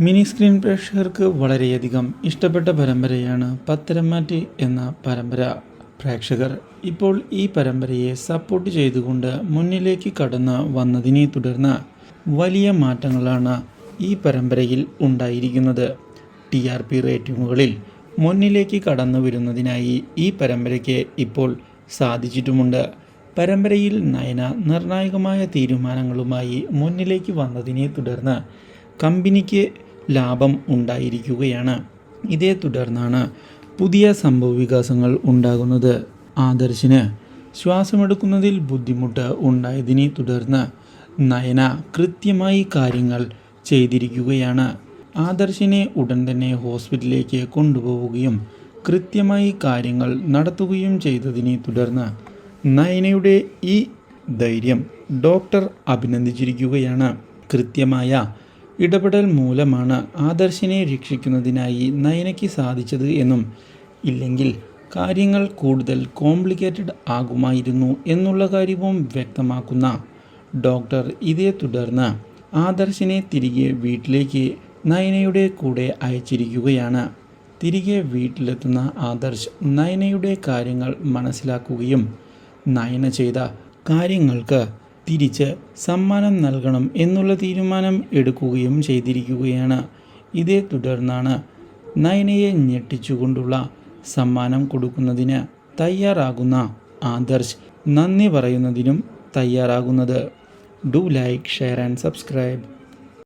Mini screen പ്രേക്ഷകർക്ക് വളരെയധികം ഇഷ്ടപ്പെട്ട പരമ്പരയാണ് പത്തരമാറ്റി എന്ന പരമ്പര. പ്രേക്ഷകർ ഇപ്പോൾ ഈ പരമ്പരയെ സപ്പോർട്ട് ചെയ്തുകൊണ്ട് മുന്നിലേക്ക് കടന്ന് വന്നതിനെ തുടർന്ന് വലിയ മാറ്റങ്ങളാണ് ഈ പരമ്പരയിൽ ഉണ്ടായിരിക്കുന്നത്. ടി ആർ പി റേറ്റിംഗുകളിൽ മുന്നിലേക്ക് കടന്നു വരുന്നതിനായി ഈ പരമ്പരയ്ക്ക് ഇപ്പോൾ സാധിച്ചിട്ടുമുണ്ട്. പരമ്പരയിൽ നയന നിർണായകമായ തീരുമാനങ്ങളുമായി മുന്നിലേക്ക് വന്നതിനെ തുടർന്ന് കമ്പനിക്ക് ലാഭം ഉണ്ടായിരിക്കുകയാണ്. ഇതേ തുടർന്നാണ് പുതിയ സംഭവവികാസങ്ങൾ ഉണ്ടാകുന്നത്. ആദർശിന് ശ്വാസമെടുക്കുന്നതിൽ ബുദ്ധിമുട്ട് ഉണ്ടായതിനെ തുടർന്ന് നയന കൃത്യമായി കാര്യങ്ങൾ ചെയ്തിരിക്കുകയാണ്. ആദർശിനെ ഉടൻ തന്നെ ഹോസ്പിറ്റലിലേക്ക് കൊണ്ടുപോവുകയും കൃത്യമായി കാര്യങ്ങൾ നടത്തുകയും ചെയ്തതിനെ തുടർന്ന് നയനയുടെ ഈ ധൈര്യം ഡോക്ടർ അഭിനന്ദിച്ചിരിക്കുകയാണ്. കൃത്യമായ ഇടപെടൽ മൂലമാണ് ആദർശിനെ രക്ഷിക്കുന്നതിനായി നയനയ്ക്ക് സാധിച്ചത് എന്നും ഇല്ലെങ്കിൽ കാര്യങ്ങൾ കൂടുതൽ കോംപ്ലിക്കേറ്റഡ് ആകുമായിരുന്നു എന്നുള്ള കാര്യവും വ്യക്തമാക്കുന്ന ഡോക്ടർ ഇതേ തുടർന്ന് ആദർശിനെ തിരികെ വീട്ടിലേക്ക് നയനയുടെ കൂടെ അയച്ചിരിക്കുകയാണ്. തിരികെ വീട്ടിലെത്തുന്ന ആദർശ് നയനയുടെ കാര്യങ്ങൾ മനസ്സിലാക്കുകയും നയന ചെയ്ത കാര്യങ്ങൾക്ക് തിരിച്ച് സമ്മാനം നൽകണം എന്നുള്ള തീരുമാനം എടുക്കുകയും ചെയ്തിരിക്കുകയാണ്. ഇതേ തുടർന്നാണ് നയനയെ ഞെട്ടിച്ചുകൊണ്ടുള്ള സമ്മാനം കൊടുക്കുന്നതിന് തയ്യാറാകുന്ന ആദർശ് നന്ദി പറയുന്നതിനും തയ്യാറാകുന്നത്. Do like share and subscribe.